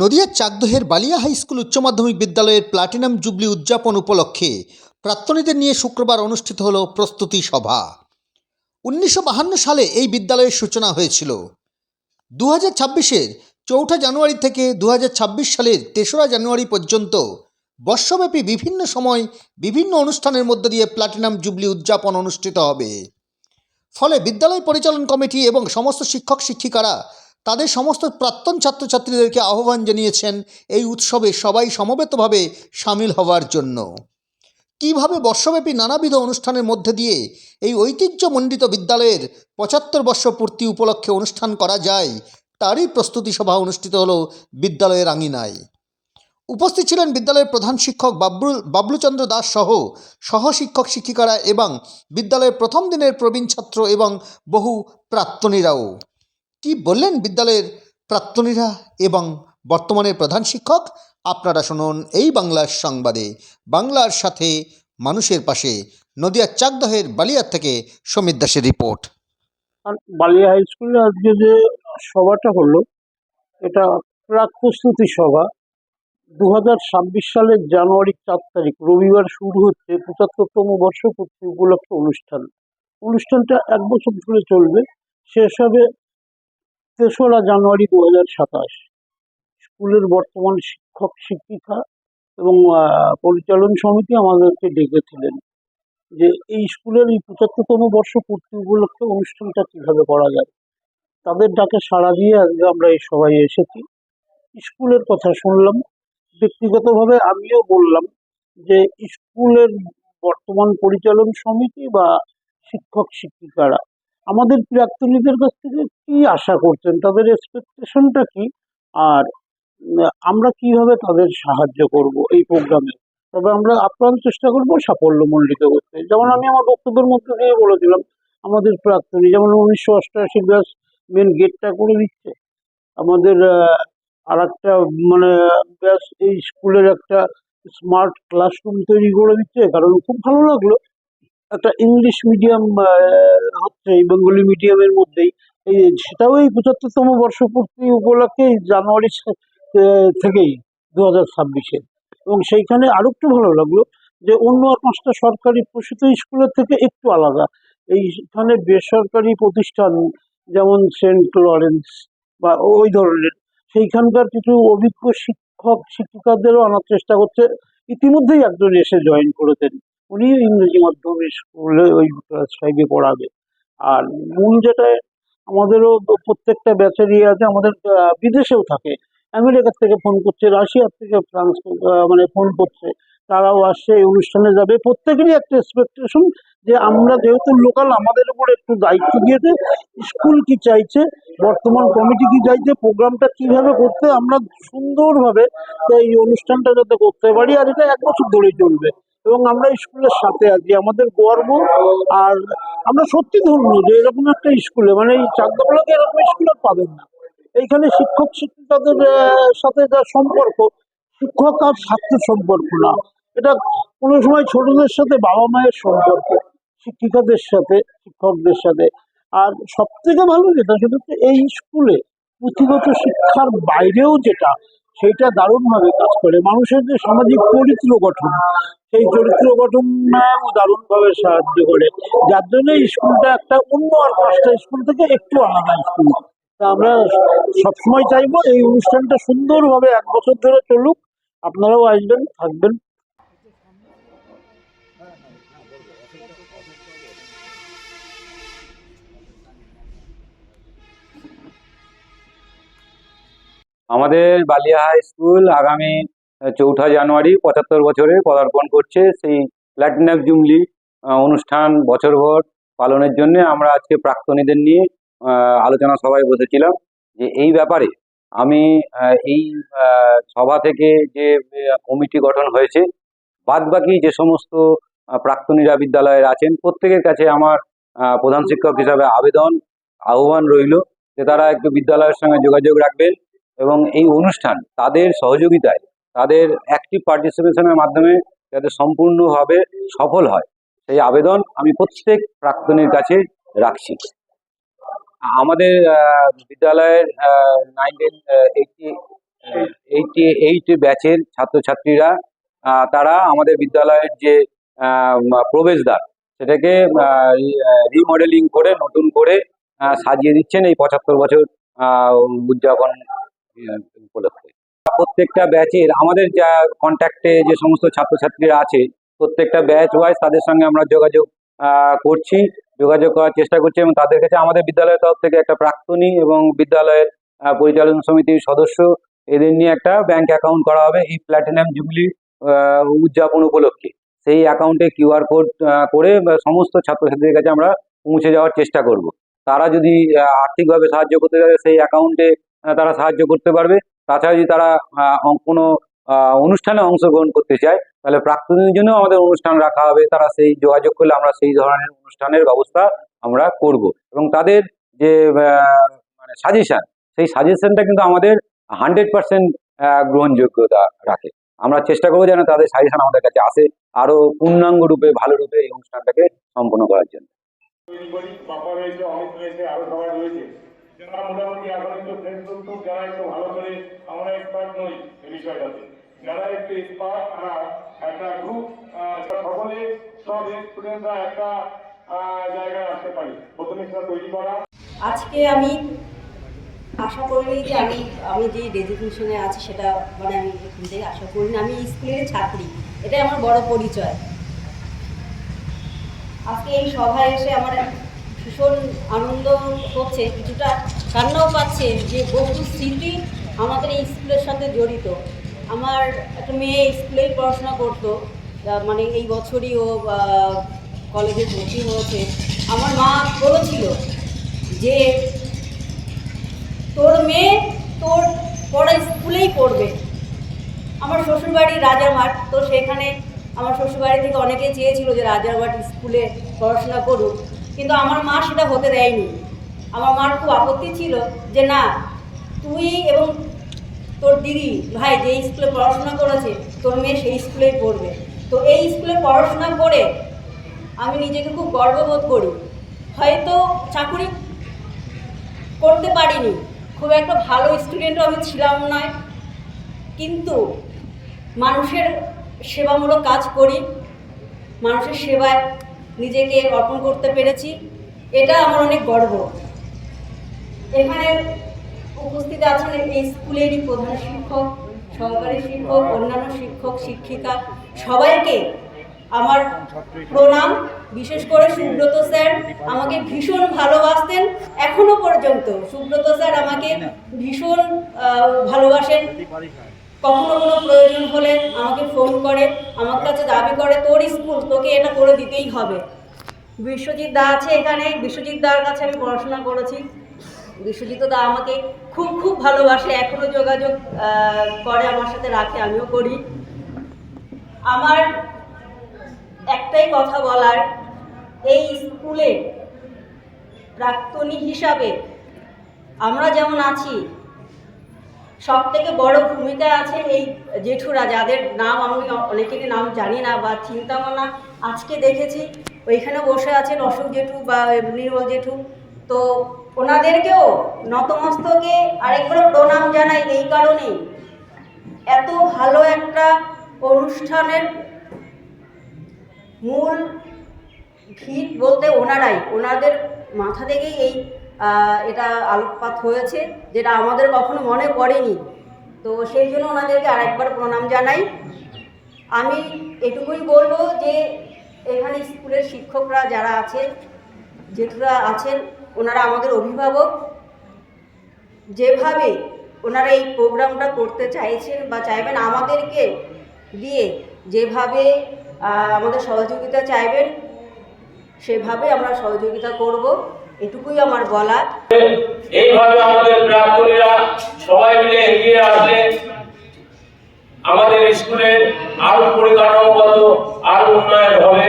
নদিয়ার চাকদহের Balia high school উচ্চ মাধ্যমিক বিদ্যালয়ের প্লাটিনাম জুবলি উদযাপন উপলক্ষে প্রাক্তনীদের নিয়ে শুক্রবার অনুষ্ঠিত হল প্রস্তুতি সভা। উনিশশো সালে এই বিদ্যালয়ের সূচনা হয়েছিল। দু হাজার ছাব্বিশের চৌঠা জানুয়ারি থেকে দু হাজার ছাব্বিশ সালের তেসরা জানুয়ারি পর্যন্ত বর্ষব্যাপী বিভিন্ন সময় বিভিন্ন অনুষ্ঠানের মধ্য দিয়ে প্লাটিনাম জুবলি উদযাপন অনুষ্ঠিত হবে। ফলে বিদ্যালয় পরিচালন কমিটি এবং সমস্ত শিক্ষক শিক্ষিকারা তাদের সমস্ত প্রাক্তন ছাত্রছাত্রীদেরকে আহ্বান জানিয়েছেন এই উৎসবে সবাই সমবেতভাবে সামিল হওয়ার জন্য। কীভাবে বর্ষব্যাপী নানাবিধ অনুষ্ঠানের মধ্যে দিয়ে এই ঐতিহ্যমণ্ডিত বিদ্যালয়ের পঁচাত্তর বর্ষ পূর্তি উপলক্ষে অনুষ্ঠান করা যায়, তারই প্রস্তুতি সভা অনুষ্ঠিত হল বিদ্যালয়ের আঙিনায়। উপস্থিত ছিলেন বিদ্যালয়ের প্রধান শিক্ষক বাবলু বাবলুচন্দ্র দাস সহ সহ শিক্ষক শিক্ষিকারা এবং বিদ্যালয়ের প্রথম দিনের প্রবীণ ছাত্র এবং বহু প্রাক্তনীরাও। কি বললেন বিদ্যালয়ের প্রাক্তনীরা এবং বর্তমানের প্রধান শিক্ষক? আপনারা শুনুন এই বাংলার সংবাদে। বাংলার সাথে মানুষের পাশে নদিয়ার চাকদহের বালিয়ার থেকে সমীর দাসের রিপোর্ট। বালিয়া হাই স্কুলে আজকে যে সভাটা হলো, এটা প্রাক প্রস্তুতি সভা। দু হাজার ছাব্বিশ সালের জানুয়ারির চার তারিখ, রবিবার শুরু হচ্ছে, পঁচাত্তরতম বর্ষপূর্তি উপলক্ষে অনুষ্ঠান। অনুষ্ঠানটা এক বছর ধরে চলবে। শেষ হবে তেসরা জানুয়ারি দু হাজার সাতাশ। স্কুলের বর্তমান শিক্ষক শিক্ষিকা এবং পরিচালন সমিতি আমাদেরকে ডেকেছিলেন যে এই স্কুলের এই পঁচাত্তরতম বর্ষ পূর্তি উপলক্ষে অনুষ্ঠানটা কীভাবে করা যায়। তাদের ডাকে সাড়া দিয়ে আজকে আমরা এই সবাই এসেছি। স্কুলের কথা শুনলাম। ব্যক্তিগতভাবে আমিও বললাম যে স্কুলের বর্তমান পরিচালন সমিতি বা শিক্ষক শিক্ষিকারা আমাদের প্রাক্তনীদের কাছ থেকে কি আশা করছেন? তাদের এক্সপেকটেশনটা কি? আর আমরা কীভাবে তাদের সাহায্য করব এই প্রোগ্রামে তবে আমরা আপ্রাণ চেষ্টা করব সাফল্যমণ্ডিত করতে। যেমন আমি আমার বক্তব্যের মধ্যে দিয়ে বলেছিলাম, আমাদের প্রাক্তনী, যেমন উনিশশো অষ্টআশি ব্যাস মেন গেটটা করে দিচ্ছে। আমাদের আর একটা মানে ব্যাস এই স্কুলের একটা স্মার্ট ক্লাসরুম তৈরি করে দিচ্ছে। কারণ খুব ভালো লাগল একটা ইংলিশ মিডিয়াম হচ্ছে এই বেঙ্গলি মিডিয়ামের মধ্যেই। এই সেটাও এই পঁচাত্তরতম বর্ষপূর্তি উপলক্ষে জানুয়ারি থেকেই দু হাজার ছাব্বিশে। এবং সেইখানে আরও একটু ভালো লাগল যে অন্য আর পাঁচটা সরকারি প্রসূত স্কুলের থেকে একটু আলাদা। এইখানে বেসরকারি প্রতিষ্ঠান যেমন সেন্ট লরেন্স বা ওই ধরনের, সেইখানকার কিছু অভিজ্ঞ শিক্ষক, শিক্ষিকাদেরও আনার চেষ্টা করছে। ইতিমধ্যেই একজন এসে জয়েন করেছেন। উনি ইংরেজি মাধ্যমের স্কুলে ওই ক্লাস ফাইভে পড়াবে। আর মূল যেটা, আমাদেরও প্রত্যেকটা ব্যাচেরই আছে, আমাদের বিদেশেও থাকে। আমেরিকার থেকে ফোন করছে, রাশিয়ার থেকে ফ্রান্স মানে ফোন করছে। তারাও আসছে, এই অনুষ্ঠানে যাবে। প্রত্যেকেরই একটা এক্সপেকটেশন যে আমরা যেহেতু লোকাল আমাদের উপর একটু দায়িত্ব দিয়েছে স্কুল কি চাইছে, বর্তমান কমিটি কি চাইছে প্রোগ্রামটা কীভাবে করতে আমরা সুন্দরভাবে এই অনুষ্ঠানটা যাতে করতে পারি, আর এটা এক বছর ধরে চলবে। এবং আমরা স্কুলের সাথে আছি। আমাদের গর্ব আর আমরা সত্যি ধন্য যে এরকম একটা স্কুলে মানে এই চাকদাগুলোকে এরকম স্কুলে পাবেন না। এইখানে শিক্ষক, শিক্ষিকাদের সাথে যা সম্পর্ক, শিক্ষক আর ছাত্র সম্পর্ক না। এটা কোনো সময় ছোটদের সাথে বাবা মায়ের সম্পর্ক, শিক্ষিকাদের সাথে, শিক্ষকদের সাথে। আর সব থেকে ভালো যেটা সেটা হচ্ছে এই স্কুলে পুঁথিগত শিক্ষার বাইরেও যেটা সেটা দারুণভাবে কাজ করে। মানুষের যে সামাজিক চরিত্র গঠন, সেই চরিত্র গঠনেও দারুণভাবে সাহায্য করে। যার জন্য স্কুলটা একটা অন্য আর পাঁচটা স্কুল থেকে একটু আলাদা স্কুল। তা আমরা সবসময় চাইব এই অনুষ্ঠানটা সুন্দরভাবে এক বছর ধরে চলুক। আপনারাও আসবেন, থাকবেন। আমাদের বালিয়া হাই স্কুল আগামী চৌঠা জানুয়ারি পঁচাত্তর বছরে পদার্পণ করছে সেই প্ল্যাটিনাম জুমলি অনুষ্ঠান বছরভর পালনের জন্য আমরা আজকে প্রাক্তনীদের নিয়ে আলোচনা সভায় বসেছিলাম যে এই ব্যাপারে আমি এই সভা থেকে যে কমিটি গঠন হয়েছে, বাদবাকি যে সমস্ত প্রাক্তনীরা বিদ্যালয়ের আছেন, প্রত্যেকের কাছে আমার প্রধান শিক্ষক হিসাবে আবেদন, আহ্বান রইল যে তারা একটু বিদ্যালয়ের সঙ্গে যোগাযোগ রাখবেন। এবং এই অনুষ্ঠান তাদের সহযোগিতায়, তাদের অ্যাক্টিভ পার্টিসিপেশনের মাধ্যমে যাতে সম্পূর্ণভাবে সফল হয়, সেই আবেদন আমি প্রত্যেক প্রাক্তনীর কাছে রাখছি। আমাদের বিদ্যালয়ের নাইনটিন এইটি এইটি এইট ব্যাচের ছাত্রছাত্রীরা তারা আমাদের বিদ্যালয়ের যে প্রবেশদ্বার, সেটাকে রিমডেলিং করে, নতুন করে সাজিয়ে দিচ্ছেন এই পঁচাত্তর বছর উদযাপন উপলক্ষে প্রত্যেকটা ব্যাচের আমাদের যা কন্ট্যাক্টে যে সমস্ত ছাত্রছাত্রীরা আছে, প্রত্যেকটা ব্যাচ ওয়াইজ তাদের সঙ্গে আমরা যোগাযোগ করছি, যোগাযোগ করার চেষ্টা করছি এবং তাদের কাছে আমাদের বিদ্যালয়ের তরফ থেকে একটা প্রাক্তনী এবং বিদ্যালয়ের পরিচালন সমিতির সদস্য এদের নিয়ে একটা ব্যাংক অ্যাকাউন্ট করা হবে এই প্ল্যাটিনাম জুবলি উদযাপন উপলক্ষে। সেই অ্যাকাউন্টে কিউআর কোড করে সমস্ত ছাত্রছাত্রীদের কাছে আমরা পৌঁছে যাওয়ার চেষ্টা করব। তারা যদি আর্থিকভাবে সাহায্য করতে চায়, সেই অ্যাকাউন্টে তারা সাহায্য করতে পারবে। তাছাড়া যদি তারা কোনো অনুষ্ঠানে অংশগ্রহণ করতে চায়, তাহলে প্রাক্তনীদের জন্য আমাদের অনুষ্ঠান রাখা হবে। তারা সেই যোগাযোগ করলে আমরা সেই ধরনের অনুষ্ঠানের ব্যবস্থা আমরা করব। এবং তাদের যে মানে সাজেশন সেই সাজেশনটা কিন্তু আমাদের হান্ড্রেড পার্সেন্ট গ্রহণযোগ্যতা রাখে। আমরা চেষ্টা করব যেন তাদের সাজেশন আমাদের কাছে আসে, আরও পূর্ণাঙ্গ রূপে, ভালো রূপে এই অনুষ্ঠানটাকে সম্পন্ন করার জন্য। তৈরি করি বাবা রয়েছে, অমিত রয়েছে, আরও সবাই রয়েছে। যারা মোটামুটি এখন একটু ফেসবুক টুক যারা একটু ভালো করে আমরা এক্সপার্ট নই এই বিষয়টাতে। যারা একটু এক্সপার্ট তারা একটা গ্রুপ সকলে, সব স্টুডেন্টরা একটা জায়গায় আসতে পারি। প্রথমে সেটা তৈরি করা। আজকে আমি আশা করিনি যে আমি আমি যে ডেজিগনেশনে আছি, সেটা মানে আমি এখান থেকে আশা করিনি আমি স্কুলের ছাত্রী। এটাই আমার বড় পরিচয়। আজকে এই সভায় এসে আমার ভীষণ আনন্দ হচ্ছে, কিছুটা কান্নাও পাচ্ছে যে বহু স্মৃতি আমাদের এই স্কুলের সাথে জড়িত। আমার একটা মেয়ে স্কুলেই পড়াশোনা করতো মানে এই বছরই ও কলেজে ভর্তি হয়েছে। আমার মা বলেছিল যে, তোর মেয়ে তোর পড়া স্কুলেই পড়বে। আমার শ্বশুরবাড়ি রাজারমাঠ তো সেখানে আমার শ্বশুরবাড়ি থেকে অনেকে চেয়েছিল যে রাজারমাঠ স্কুলে পড়াশোনা করুক, কিন্তু আমার মা সেটা হতে দেয়নি। আমার মার খুব আপত্তি ছিল যে না, তুই এবং তোর দিদি, ভাই যে স্কুলে পড়াশোনা করেছে, তোর মেয়ে সেই স্কুলেই পড়বে। তো এই স্কুলে পড়াশোনা করে আমি নিজেকে খুব গর্ববোধ করি। হয়তো চাকুরি করতে পারিনি, খুব একটা ভালো স্টুডেন্টও আমি ছিলাম না কিন্তু মানুষের সেবামূলক কাজ করি। মানুষের সেবায় নিজেকে অর্পণ করতে পেরেছি। এটা আমার অনেক গর্ব। এখানে উপস্থিত আছেন এই স্কুলেরই প্রধান শিক্ষক, সহকারী শিক্ষক, অন্যান্য শিক্ষক, শিক্ষিকা। সবাইকে আমার প্রণাম। বিশেষ করে সুব্রত স্যার, আমাকে ভীষণ ভালোবাসতেন এখনও পর্যন্ত। সুব্রত স্যার আমাকে ভীষণ ভালোবাসেন। কখনো কোনো প্রয়োজন হলে আমাকে ফোন করে, আমার কাছে দাবি করে, তোর স্কুল তোকে এটা করে দিতেই হবে। বিশ্বজিৎ দা আছে এখানে, বিশ্বজিৎ দার কাছে আমি পড়াশোনা করেছি। বিশ্বজিৎ দা আমাকে খুব খুব ভালোবাসে এখনও যোগাযোগ করে আমার সাথে, রাখে, আমিও করি। আমার একটাই কথা বলার, এই স্কুলে প্রাক্তনী হিসাবে আমরা যেমন আছি সব থেকে বড় ভূমিকা আছে এই জেঠুরা, যাদের নাম আমি অনেকেরই নাম জানি না বা চিন্তাও না। আজকে দেখেছি, ওইখানে বসে আছেন অশোক জেঠু বা নির্মল জেঠু। তো ওনাদেরকেও নতমস্তকে আরেকবার প্রণাম জানাই এই কারণেই। এত ভালো একটা অনুষ্ঠানের মূল ভিত বলতে ওনারাই। ওনাদের মাথা থেকেই এই এটা আলোকপাত হয়েছে, যেটা আমাদের কখনো মনে পড়েনি। তো সেই জন্য ওনাদেরকে আরেকবার প্রণাম জানাই। আমি এটুকুই বলব যে, এখানে স্কুলের শিক্ষকরা যারা আছেন, জেঠুরা আছেন, ওনারা আমাদের অভিভাবক। যেভাবে ওনারা এই প্রোগ্রামটা করতে চাইছেন বা চাইবেন আমাদেরকে দিয়ে, যেভাবে আমাদের সহযোগিতা চাইবেন, সেভাবে আমরা সহযোগিতা করব। এটুকুই আমার বলা এইভাবে আমাদের প্রাক্তনীরা সবাই মিলে এগিয়ে আসলে আমাদের স্কুলের আরও পরিকাঠামোগত আরও উন্নয়ন হবে।